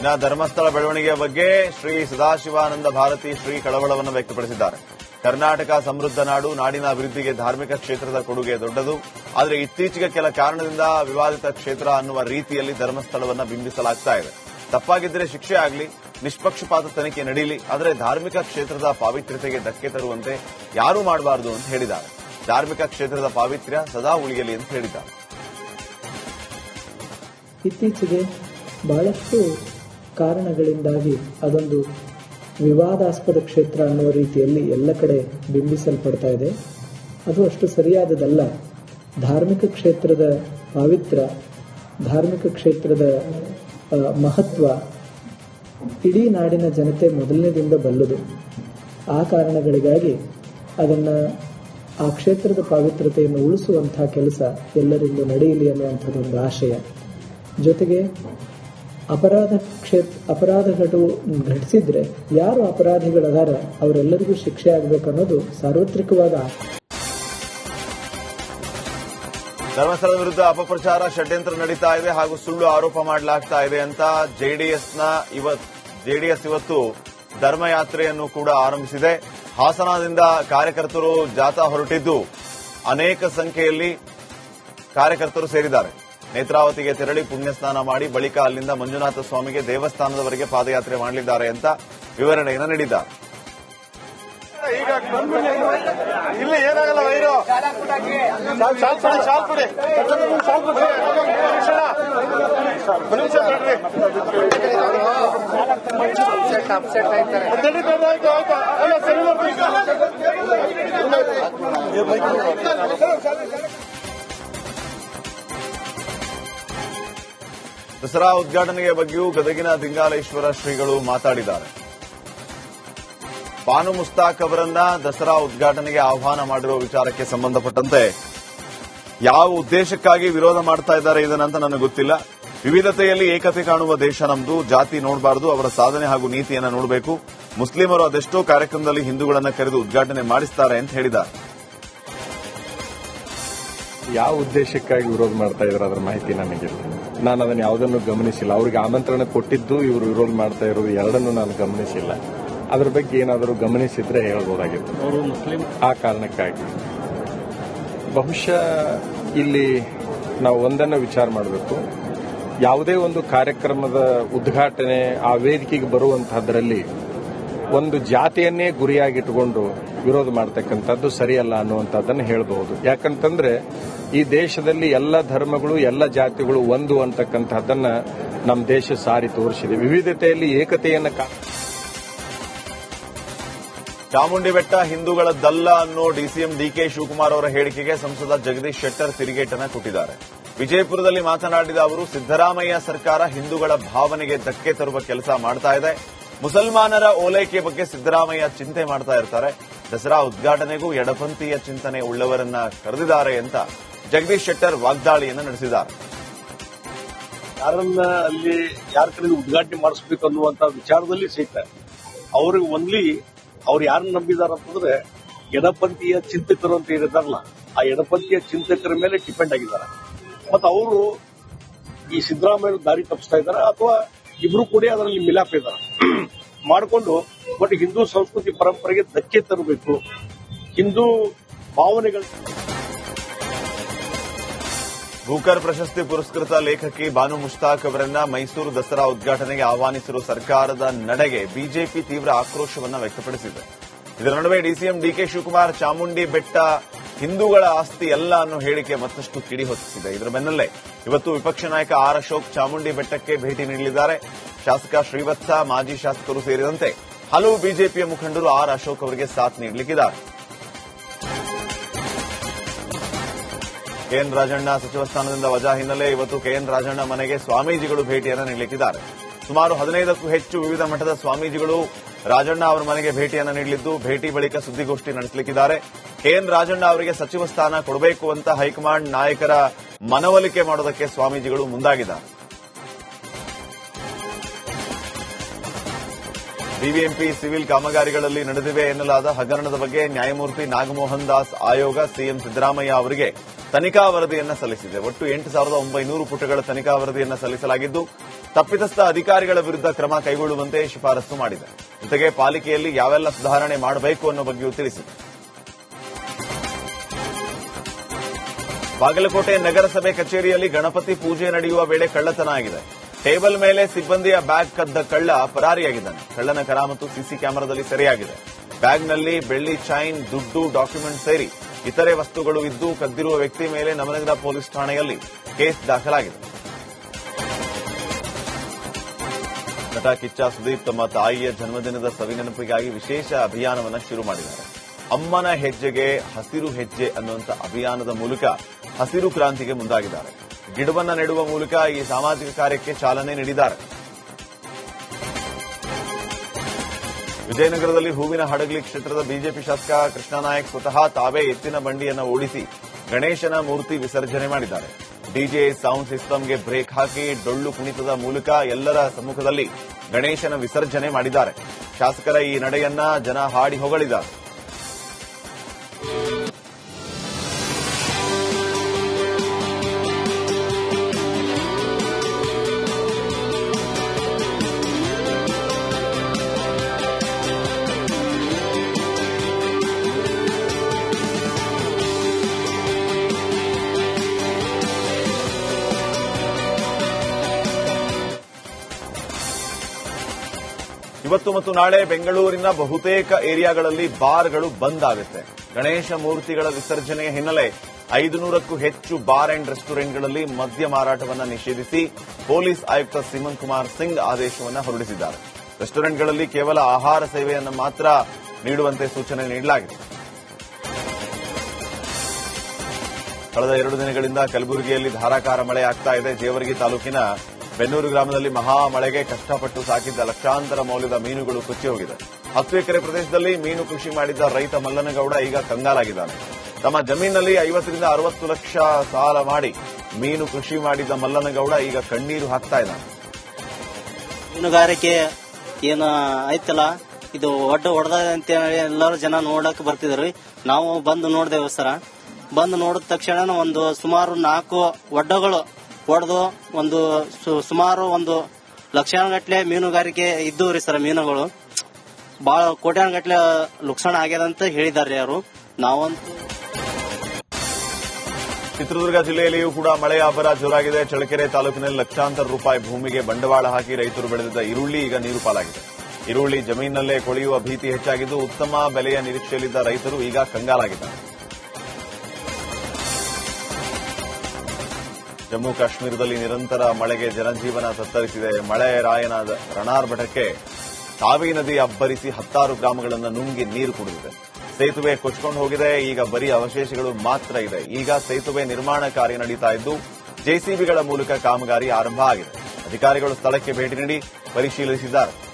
ಇನ್ನ ಧರ್ಮಸ್ಥಳ ಬೆಳವಣಿಗೆಯ ಬಗ್ಗೆ ಶ್ರೀ ಸದಾಶಿವಾನಂದ ಭಾರತಿ ಶ್ರೀ ಕಳವಳವನ್ನು ವ್ಯಕ್ತಪಡಿಸಿದ್ದಾರೆ. ಕರ್ನಾಟಕ ಸಮೃದ್ಧ ನಾಡು, ನಾಡಿನ ಅಭಿವೃದ್ಧಿಗೆ ಧಾರ್ಮಿಕ ಕ್ಷೇತ್ರದ ಕೊಡುಗೆ ದೊಡ್ಡದು. ಆದರೆ ಇತ್ತೀಚೆಗೆ ಕೆಲ ಕಾರಣದಿಂದ ವಿವಾದಿತ ಕ್ಷೇತ್ರ ಅನ್ನುವ ರೀತಿಯಲ್ಲಿ ಧರ್ಮಸ್ಥಳವನ್ನು ಬಿಂಬಿಸಲಾಗ್ತಾ ಇದೆ. ತಪ್ಪಾಗಿದ್ದರೆ ಶಿಕ್ಷೆ ಆಗಲಿ, ನಿಷ್ಪಕ್ಷಪಾತ ತನಿಖೆ ನಡೀಲಿ, ಆದರೆ ಧಾರ್ಮಿಕ ಕ್ಷೇತ್ರದ ಪಾವಿತ್ರ್ಯತೆಗೆ ಧಕ್ಕೆ ತರುವಂತೆ ಯಾರೂ ಮಾಡಬಾರದು ಅಂತ ಹೇಳಿದ್ದಾರೆ. ಧಾರ್ಮಿಕ ಕ್ಷೇತ್ರದ ಪಾವಿತ್ರ್ಯ ಸದಾ ಉಳಿಯಲಿ ಅಂತ ಹೇಳಿದ್ದಾರೆ. ಇತ್ತೀಚೆಗೆ ಬಹಳಷ್ಟು ಕಾರಣಗಳಿಂದಾಗಿ ಅದೊಂದು ವಿವಾದಾಸ್ಪದ ಕ್ಷೇತ್ರ ಅನ್ನುವ ರೀತಿಯಲ್ಲಿ ಎಲ್ಲ ಕಡೆ ಬಿಂಬಿಸಲ್ಪಡ್ತಾ ಇದೆ. ಅದು ಅಷ್ಟು ಸರಿಯಾದದಲ್ಲ. ಧಾರ್ಮಿಕ ಕ್ಷೇತ್ರದ ಪಾವಿತ್ರ, ಧಾರ್ಮಿಕ ಕ್ಷೇತ್ರದ ಮಹತ್ವ ಇಡೀ ನಾಡಿನ ಜನತೆ ಮೊದಲನೇದಿಂದ ಬಲ್ಲದು. ಆ ಕಾರಣಗಳಿಗಾಗಿ ಅದನ್ನು ಆ ಕ್ಷೇತ್ರದ ಪಾವಿತ್ರತೆಯನ್ನು ಉಳಿಸುವಂತಹ ಕೆಲಸ ಎಲ್ಲರಿಂದ ನಡೆಯಲಿ ಅನ್ನುವಂಥದ್ದೊಂದು ಆಶಯ. ಜೊತೆಗೆ ಅಪರಾಧ ಕ್ಷೇತ್ರ ಅಪರಾಧಗಳು ಘಟಿಸಿದ್ರೆ ಯಾರು ಅಪರಾಧಿಗಳದಾರ ಅವರೆಲ್ಲರಿಗೂ ಶಿಕ್ಷೆ ಆಗಬೇಕನ್ನೋದು ಸಾರ್ವತ್ರಿಕವಾದ ಧರ್ಮಸ್ಥಳ ಧರ್ಮಸ್ಥಳದ ವಿರುದ್ಧ ಅಪಪ್ರಚಾರ, ಷಡ್ಯಂತ್ರ ನಡೀತಾ ಇದೆ ಹಾಗೂ ಸುಳ್ಳು ಆರೋಪ ಮಾಡಲಾಗ್ತಾ ಇದೆ ಅಂತ ಜೆಡಿಎಸ್ನ ಇವತ್, ಜೆಡಿಎಸ್ ಇವತ್ತು ಧರ್ಮಯಾತ್ರೆಯನ್ನು ಕೂಡ ಆರಂಭಿಸಿದೆ. ಹಾಸನದಿಂದ ಕಾರ್ಯಕರ್ತರು ಜಾಥಾ ಹೊರಟಿದ್ದು ಅನೇಕ ಸಂಖ್ಯೆಯಲ್ಲಿ ಕಾರ್ಯಕರ್ತರು ಸೇರಿದ್ದಾರೆ. ನೇತ್ರಾವತಿಗೆ ತೆರಳಿ ಪುಣ್ಯಸ್ನಾನ ಮಾಡಿ ಬಳಿಕ ಅಲ್ಲಿಂದ ಮಂಜುನಾಥ ಸ್ವಾಮಿಗೆ ದೇವಸ್ಥಾನದವರೆಗೆ ಪಾದಯಾತ್ರೆ ಮಾಡಲಿದ್ದಾರೆ ಅಂತ ವಿವರಣೆಯನ್ನು ನೀಡಿದ್ದಾರೆ. ಇಲ್ಲಿ ಏನಾಗಲ್ಲ ವೈರು. ದಸರಾ ಉದ್ಘಾಟನೆಯ ಬಗ್ಗೆಯೂ ಗದಗಿನ ದಿಂಗಾಲೇಶ್ವರ ಶ್ರೀಗಳು ಮಾತಾಡಿದ್ದಾರೆ. ಪಾನು ಮುಸ್ತಾಕ್ ಅವರನ್ನ ದಸರಾ ಉದ್ಘಾಟನೆಗೆ ಆಹ್ವಾನ ಮಾಡಿರುವ ವಿಚಾರಕ್ಕೆ ಸಂಬಂಧಪಟ್ಟಂತೆ ಯಾವ ಉದ್ದೇಶಕ್ಕಾಗಿ ವಿರೋಧ ಮಾಡ್ತಾ ಇದ್ದಾರೆ ಇದನ್ನಂತ ನನಗೆ ಗೊತ್ತಿಲ್ಲ. ವಿವಿಧತೆಯಲ್ಲಿ ಏಕತೆ ಕಾಣುವ ದೇಶ ನಮ್ದು, ಜಾತಿ ನೋಡಬಾರದು, ಅವರ ಸಾಧನೆ ಹಾಗೂ ನೀತಿಯನ್ನ ನೋಡಬೇಕು. ಮುಸ್ಲಿಮರು ಅದೆಷ್ಟೋ ಕಾರ್ಯಕ್ರಮದಲ್ಲಿ ಹಿಂದೂಗಳನ್ನು ಕರೆದು ಉದ್ಘಾಟನೆ ಮಾಡಿಸ್ತಾರೆ ಅಂತ ಹೇಳಿದ್ದಾರೆ. ಯಾವ ಉದ್ದೇಶಕ್ಕಾಗಿ ವಿರೋಧ ಮಾಡ್ತಾ ಇದ್ದಾರೆ ಅದರ ಮಾಹಿತಿ ನನಗೆ ನಾನು ಅದನ್ನು ಯಾವುದನ್ನು ಗಮನಿಸಿಲ್ಲ. ಅವ್ರಿಗೆ ಆಮಂತ್ರಣ ಕೊಟ್ಟಿದ್ದು ಇವರು ವಿರೋಧ ಮಾಡ್ತಾ ಇರೋದು ಎರಡನ್ನೂ ನಾನು ಗಮನಿಸಿಲ್ಲ. ಅದ್ರ ಬಗ್ಗೆ ಏನಾದರೂ ಗಮನಿಸಿದ್ರೆ ಹೇಳ್ಬೋದಾಗಿತ್ತು. ಅವರು ಮುಸ್ಲಿಂ. ಆ ಕಾರಣಕ್ಕಾಗಿ. ಬಹುಶಃ ಇಲ್ಲಿ ನಾವು ಒಂದನ್ನು ವಿಚಾರ ಮಾಡಬೇಕು. ಯಾವುದೇ ಒಂದು ಕಾರ್ಯಕ್ರಮದ ಉದ್ಘಾಟನೆ ಆ ವೇದಿಕೆಗೆ ಬರುವಂತಹದ್ರಲ್ಲಿ ಒಂದು ಜಾತಿಯನ್ನೇ ಗುರಿಯಾಗಿಟ್ಟುಕೊಂಡು ವಿರೋಧ ಮಾಡ್ತಕ್ಕಂಥದ್ದು ಸರಿಯಲ್ಲ ಅನ್ನುವಂಥದ್ದನ್ನು ಹೇಳಬಹುದು. ಯಾಕಂತಂದ್ರೆ ಈ ದೇಶದಲ್ಲಿ ಎಲ್ಲ ಧರ್ಮಗಳು, ಎಲ್ಲ ಜಾತಿಗಳು ಒಂದು ಅಂತಕ್ಕಂಥದ್ದನ್ನ ನಮ್ಮ ದೇಶ ಸಾರಿ ತೋರಿಸಿದೆ. ವಿವಿಧತೆಯಲ್ಲಿ ಏಕತೆಯನ್ನು ಚಾಮುಂಡಿ ಬೆಟ್ಟ ಹಿಂದೂಗಳದ್ದಲ್ಲ ಅನ್ನೋ ಡಿಸಿಎಂ ಡಿಕೆ ಶಿವಕುಮಾರ್ ಅವರ ಹೇಳಿಕೆಗೆ ಸಂಸದ ಜಗದೀಶ್ ಶೆಟ್ಟರ್ ತಿರುಗೇಟನ ಕೊಟ್ಟಿದ್ದಾರೆ. ವಿಜಯಪುರದಲ್ಲಿ ಮಾತನಾಡಿದ ಅವರು, ಸಿದ್ದರಾಮಯ್ಯ ಸರ್ಕಾರ ಹಿಂದೂಗಳ ಭಾವನೆಗೆ ಧಕ್ಕೆ ತರುವ ಕೆಲಸ ಮಾಡ್ತಾ ಇದೆ. ಮುಸಲ್ಮಾನರ ಓಲೈಕೆ ಬಗ್ಗೆ ಸಿದ್ದರಾಮಯ್ಯ ಚಿಂತೆ ಮಾಡ್ತಾ ಇರ್ತಾರೆ. ದಸರಾ ಉದ್ಘಾಟನೆಗೂ ಎಡಪಂಥೀಯ ಚಿಂತನೆ ಉಳ್ಳವರನ್ನ ಕರೆದಿದ್ದಾರೆ ಅಂತ ಜಗದೀಶ್ ಶೆಟ್ಟರ್ ವಾಗ್ದಾಳಿಯನ್ನು ನಡೆಸಿದ್ದಾರೆ. ಯಾರನ್ನ ಅಲ್ಲಿ ಯಾರ ಕಡೆ ಉದ್ಘಾಟನೆ ಮಾಡಿಸ್ಬೇಕು ಅನ್ನುವಂತ ವಿಚಾರದಲ್ಲಿ ಸಹಿತ ಅವ್ರಿಗೆ ಒಂದ್ಲಿ ಅವ್ರು ಯಾರನ್ನ ನಂಬಿದಾರ ಅಂತಂದ್ರೆ ಎಡಪಂಥೀಯ ಚಿಂತಕರು ಅಂತ ಹೇಳಿದಾರಲ್ಲ, ಆ ಎಡಪಂಥೀಯ ಚಿಂತಕರ ಮೇಲೆ ಡಿಪೆಂಡ್ ಆಗಿದ್ದಾರೆ. ಮತ್ತು ಅವರು ಈ ಸಿದ್ದರಾಮಯ್ಯ ದಾರಿ ತಪ್ಪಿಸ್ತಾ ಇದ್ದಾರೆ, ಅಥವಾ ಇಬ್ರು ಕೂಡ ಅದರಲ್ಲಿ ಮಿಲಾಪ ಇದ್ದಾರೆ. ಮಾಡಿಕೊಂಡು ಬಟ್ ಹಿಂದೂ ಸಂಸ್ಕೃತಿ ಪರಂಪರೆಗೆ ಧಕ್ಕೆ ತರಬೇಕು. ಹಿಂದೂ ಭಾವನೆಗಳ ಭೂಕರ್ ಪ್ರಶಸ್ತಿ ಪುರಸ್ಕೃತ ಲೇಖಕಿ ಬಾನು ಮುಷ್ತಾಕ್ ಅವರನ್ನ ಮೈಸೂರು ದಸರಾ ಉದ್ಘಾಟನೆಗೆ ಆಹ್ವಾನಿಸಿರುವ ಸರ್ಕಾರದ ನಡೆಗೆ ಬಿಜೆಪಿ ತೀವ್ರ ಆಕ್ರೋಶವನ್ನು ವ್ಯಕ್ತಪಡಿಸಿದೆ. ಇದರ ನಡುವೆ ಡಿಸಿಎಂ ಡಿಕೆ ಶಿವಕುಮಾರ್, ಚಾಮುಂಡಿ ಬೆಟ್ಟ, ಹಿಂದೂಗಳ ಆಸ್ತಿ ಅಲ್ಲ ಅನ್ನೋ ಹೇಳಿಕೆ ಮತ್ತಷ್ಟು ಕಿಡಿ ಹೊತ್ತಿಸಿದೆ. ಇದರ ಬೆನ್ನಲ್ಲೇ ಇವತ್ತು ವಿಪಕ್ಷ ನಾಯಕ ಆರ್ ಅಶೋಕ್ ಚಾಮುಂಡಿ ಬೆಟ್ಟಕ್ಕೆ ಭೇಟಿ ನೀಡಲಿದ್ದಾರೆ. ಶಾಸಕ ಶ್ರೀವತ್ಸ, ಮಾಜಿ ಶಾಸಕರು ಸೇರಿದಂತೆ ಹಲವು ಬಿಜೆಪಿಯ ಮುಖಂಡರು ಆರ್ ಅಶೋಕ್ ಅವರಿಗೆ ಸಾಥ್ ನೀಡಲಿಕ್ಕಿದ್ದಾರೆ. ಕೆಎನ್ ರಾಜಣ್ಣ ಸಚಿವ ಸ್ಥಾನದಿಂದ ವಜಾ ಹಿನ್ನೆಲೆ ಇವತ್ತು ಕೆಎನ್ ರಾಜಣ್ಣ ಮನೆಗೆ ಸ್ವಾಮೀಜಿಗಳು ಭೇಟಿಯನ್ನು ನೀಡಲಿಕ್ಕಿದ್ದಾರೆ. ಸುಮಾರು ಹದಿನೈದಕ್ಕೂ ಹೆಚ್ಚು ವಿವಿಧ ಮಠದ ಸ್ವಾಮೀಜಿಗಳು ರಾಜಣ್ಣ ಅವರ ಮನೆಗೆ ಭೇಟಿಯನ್ನು ನೀಡಲಿದ್ದು ಭೇಟಿ ಬಳಿಕ ಸುದ್ದಿಗೋಷ್ಠಿ ನಡೆಸಲಿಕ್ಕಿದ್ದಾರೆ. ಕೆಎನ್ ರಾಜಣ್ಣ ಅವರಿಗೆ ಸಚಿವ ಸ್ಥಾನ ಕೊಡಬೇಕು ಅಂತ ಹೈಕಮಾಂಡ್ ನಾಯಕರ ಮನವೊಲಿಕೆ ಮಾಡೋದಕ್ಕೆ ಸ್ವಾಮೀಜಿಗಳು ಮುಂದಾಗಿದ್ದಾರೆ. ಬಿಬಿಎಂಪಿ ಸಿವಿಲ್ ಕಾಮಗಾರಿಗಳಲ್ಲಿ ನಡೆದಿವೆ ಎನ್ನಲಾದ ಹಗರಣದ ಬಗ್ಗೆ ನ್ಯಾಯಮೂರ್ತಿ ನಾಗಮೋಹನ್ ದಾಸ್ ಆಯೋಗ ಸಿಎಂ ಸಿದ್ದರಾಮಯ್ಯ ಅವರಿಗೆ ತನಿಖಾ ವರದಿಯನ್ನು ಸಲ್ಲಿಸಿದೆ. ಒಟ್ಟು ಎಂಟು ಸಾವಿರದ ಒಂಬೈನೂರು ಪುಟಗಳ ತನಿಖಾ ವರದಿಯನ್ನು ಸಲ್ಲಿಸಲಾಗಿದ್ದು, ತಪ್ಪಿತಸ್ಥ ಅಧಿಕಾರಿಗಳ ವಿರುದ್ಧ ಕ್ರಮ ಕೈಗೊಳ್ಳುವಂತೆ ಶಿಫಾರಸು ಮಾಡಿದೆ. ಜೊತೆಗೆ ಪಾಲಿಕೆಯಲ್ಲಿ ಯಾವೆಲ್ಲ ಸುಧಾರಣೆ ಮಾಡಬೇಕು ಅನ್ನೋ ಬಗ್ಗೆಯೂ ತಿಳಿಸಿದೆ. ಬಾಗಲಕೋಟೆ ನಗರಸಭೆ ಕಚೇರಿಯಲ್ಲಿ ಗಣಪತಿ ಪೂಜೆ ನಡೆಯುವ ವೇಳೆ ಕಳ್ಳತನ ಆಗಿದೆ. ಟೇಬಲ್ ಮೇಲೆ ಸಿಬ್ಬಂದಿಯ ಬ್ಯಾಗ್ ಕದ್ದ ಕಳ್ಳ ಪರಾರಿಯಾಗಿದ್ದಾನೆ. ಕಳ್ಳನ ಕರಾಮತ್ತು ಸಿಸಿ ಕ್ಯಾಮೆರಾದಲ್ಲಿ ಸೆರೆಯಾಗಿದೆ. ಬ್ಯಾಗ್ನಲ್ಲಿ ಬೆಳ್ಳಿ, ಚೈನ್, ದುಡ್ಡು ಡಾಕ್ಯುಮೆಂಟ್ ಸೇರಿ ಇತರೆ ವಸ್ತುಗಳು ಇದ್ದು ಕದ್ದಿರುವ ವ್ಯಕ್ತಿ ಮೇಲೆ ನವನಗರ ಪೊಲೀಸ್ ಠಾಣೆಯಲ್ಲಿ ಕೇಸ್ ದಾಖಲಾಗಿದೆ. ನಟ ಕಿಚ್ಚ ಸುದೀಪ್ ತಮ್ಮ ತಾಯಿಯ ಜನ್ಮದಿನದ ಸವಿನೆನಪಿಗಾಗಿ ವಿಶೇಷ ಅಭಿಯಾನವನ್ನು ಶುರು ಮಾಡಿದ್ದಾರೆ. ಅಮ್ಮನ ಹೆಜ್ಜೆಗೆ ಹಸಿರು ಹೆಜ್ಜೆ ಅನ್ನುವಂತಹ ಅಭಿಯಾನದ ಮೂಲಕ ಹಸಿರು ಕ್ರಾಂತಿಗೆ ಮುಂದಾಗಿದ್ದಾರೆ. ಗಿಡವನ್ನ ನೆಡುವ ಮೂಲಕ ಈ ಸಾಮಾಜಿಕ ಕಾರ್ಯಕ್ಕೆ ಚಾಲನೆ ನೀಡಿದ್ದಾರೆ. ವಿಜಯನಗರದಲ್ಲಿ ಹೂವಿನ ಹಡಗಲಿ ಕ್ಷೇತ್ರದ ಬಿಜೆಪಿ ಶಾಸಕ ಕೃಷ್ಣಾನಾಯಕ್ ಸ್ವತಃ ತಾವೇ ಎತ್ತಿನ ಬಂಡಿಯನ್ನು ಓಡಿಸಿ ಗಣೇಶನ ಮೂರ್ತಿ ವಿಸರ್ಜನೆ ಮಾಡಿದ್ದಾರೆ. ಡಿಜೆ ಸೌಂಡ್ ಸಿಸ್ಟಂಗೆ ಬ್ರೇಕ್ ಹಾಕಿ ಡೊಳ್ಳು ಕುಣಿತದ ಮೂಲಕ ಎಲ್ಲರ ಸಮ್ಮುಖದಲ್ಲಿ ಗಣೇಶನ ವಿಸರ್ಜನೆ ಮಾಡಿದ್ದಾರೆ. ಶಾಸಕರ ಈ ನಡೆಯನ್ನ ಜನ ಹಾಡಿ ಹೊಗಳಿದ್ದಾರೆ. ಇವತ್ತು ಮತ್ತು ನಾಳೆ ಬೆಂಗಳೂರಿನ ಬಹುತೇಕ ಏರಿಯಾಗಳಲ್ಲಿ ಬಾರ್ಗಳು ಬಂದ್ ಆಗುತ್ತೆ. ಗಣೇಶ ಮೂರ್ತಿಗಳ ವಿಸರ್ಜನೆಯ ಹಿನ್ನೆಲೆ ಐದು ನೂರಕ್ಕೂ ಹೆಚ್ಚು ಬಾರ್ ಅಂಡ್ ರೆಸ್ಟೋರೆಂಟ್ಗಳಲ್ಲಿ ಮದ್ಯ ಮಾರಾಟವನ್ನು ನಿಷೇಧಿಸಿ ಪೊಲೀಸ್ ಆಯುಕ್ತ ಸಿಮನ್ ಕುಮಾರ್ ಸಿಂಗ್ ಆದೇಶವನ್ನು ಹೊರಡಿಸಿದ್ದಾರೆ. ರೆಸ್ಟೋರೆಂಟ್ಗಳಲ್ಲಿ ಕೇವಲ ಆಹಾರ ಸೇವೆಯನ್ನು ಮಾತ್ರ ನೀಡುವಂತೆ ಸೂಚನೆ ನೀಡಲಾಗಿದೆ. ಕಳೆದ ಎರಡು ದಿನಗಳಿಂದ ಕಲಬುರಗಿಯಲ್ಲಿ ಧಾರಾಕಾರ ಮಳೆ ಆಗ್ತಾ ಇದೆ. ಜೇವರ್ಗಿ ತಾಲೂಕಿನ ಬೆನ್ನೂರು ಗ್ರಾಮದಲ್ಲಿ ಮಹಾ ಮಳೆಗೆ ಕಷ್ಟಪಟ್ಟು ಸಾಕಿದ್ದ ಲಕ್ಷಾಂತರ ಮೌಲ್ಯದ ಮೀನುಗಳು ಕೊಚ್ಚಿ ಹೋಗಿದೆ ಹತ್ತು ಎಕರೆ ಪ್ರದೇಶದಲ್ಲಿ ಮೀನು ಕೃಷಿ ಮಾಡಿದ್ದ ರೈತ ಮಲ್ಲನಗೌಡ ಈಗ ಕಂಗಾಲಾಗಿದ್ದಾನೆ. ತಮ್ಮ ಜಮೀನಿನಲ್ಲಿ ಐವತ್ತರಿಂದ ಅರವತ್ತು ಲಕ್ಷ ಸಾಲ ಮಾಡಿ ಮೀನು ಕೃಷಿ ಮಾಡಿದ್ದ ಮಲ್ಲನಗೌಡ ಈಗ ಕಣ್ಣೀರು ಹಾಕ್ತಾ ಇದ್ದಾನೆ. ಮೀನುಗಾರಿಕೆ ಏನು ಐತಲ್ಲ ಇದು ಒಡ್ಡ ಹೊಡೆದ ಅಂತ ಎಲ್ಲರೂ ಜನ ನೋಡಕ್ ಬರ್ತಿದ್ರು. ನಾವು ಬಂದು ನೋಡಿದೆವು ಸರ. ಬಂದು ನೋಡಿದ ತಕ್ಷಣ ಒಂದು ಸುಮಾರು ನಾಲ್ಕು ಒಡ್ಡಗಳು ಹೊಡೆದು ಒಂದು ಸುಮಾರು ಒಂದು ಲಕ್ಷಾನುಗಟ್ಲೆ ಮೀನುಗಾರಿಕೆ ಇದ್ದು ರೀ ಸರ್ ಮೀನುಗಳು. ಬಹಳ ಕೋಟ್ಯಾನುಗಟ್ಲೆ ಆಗ್ಯದ ಅಂತ ಹೇಳಿದ್ದಾರೆ ಅವರು ನಾವಂತೂ ಚಿತ್ರದುರ್ಗ ಜಿಲ್ಲೆಯಲ್ಲಿಯೂ ಕೂಡ ಮಳೆಯ ಅಬ್ಬರ ಜೋರಾಗಿದೆ. ಚಳ್ಳಕೆರೆ ತಾಲೂಕಿನಲ್ಲಿ ಲಕ್ಷಾಂತರ ರೂಪಾಯಿ ಭೂಮಿಗೆ ಬಂಡವಾಳ ಹಾಕಿ ರೈತರು ಬೆಳೆದಿದ್ದ ಈರುಳ್ಳಿ ಈಗ ನೀರು ಪಾಲಾಗಿದೆ. ಈರುಳ್ಳಿ ಜಮೀನಿನಲ್ಲೇ ಕೊಳೆಯುವ ಭೀತಿ ಹೆಚ್ಚಾಗಿದ್ದು ಉತ್ತಮ ಬೆಲೆಯ ನಿರೀಕ್ಷೆಯಲ್ಲಿದ್ದ ರೈತರು ಈಗ ಕಂಗಾಲಾಗಿದ್ದಾರೆ. ಜಮ್ಮು ಕಾಶ್ಮೀರದಲ್ಲಿ ನಿರಂತರ ಮಳೆಗೆ ಜನಜೀವನ ತತ್ತರಿಸಿದೆ. ಮಳೆ ರಾಯನ ರಣಾರ್ಭಟಕ್ಕೆ ತಾವಿ ನದಿ ಅಬ್ಬರಿಸಿ ಹತ್ತಾರು ಗ್ರಾಮಗಳನ್ನು ನುಂಗಿ ನೀರು ಕುಡಿದಿದೆ. ಸೇತುವೆ ಕೊಚ್ಕೊಂಡು ಹೋಗಿದೆ. ಈಗ ಬರೀ ಅವಶೇಷಗಳು ಮಾತ್ರ ಇದೆ. ಈಗ ಸೇತುವೆ ನಿರ್ಮಾಣ ಕಾರ್ಯ ನಡೀತಾ ಇದ್ದು ಜೆಸಿಬಿಗಳ ಮೂಲಕ ಕಾಮಗಾರಿ ಆರಂಭ ಆಗಿದೆ. ಅಧಿಕಾರಿಗಳು ಸ್ಥಳಕ್ಕೆ ಭೇಟಿ ನೀಡಿ ಪರಿಶೀಲಿಸಿದ್ದಾರೆ.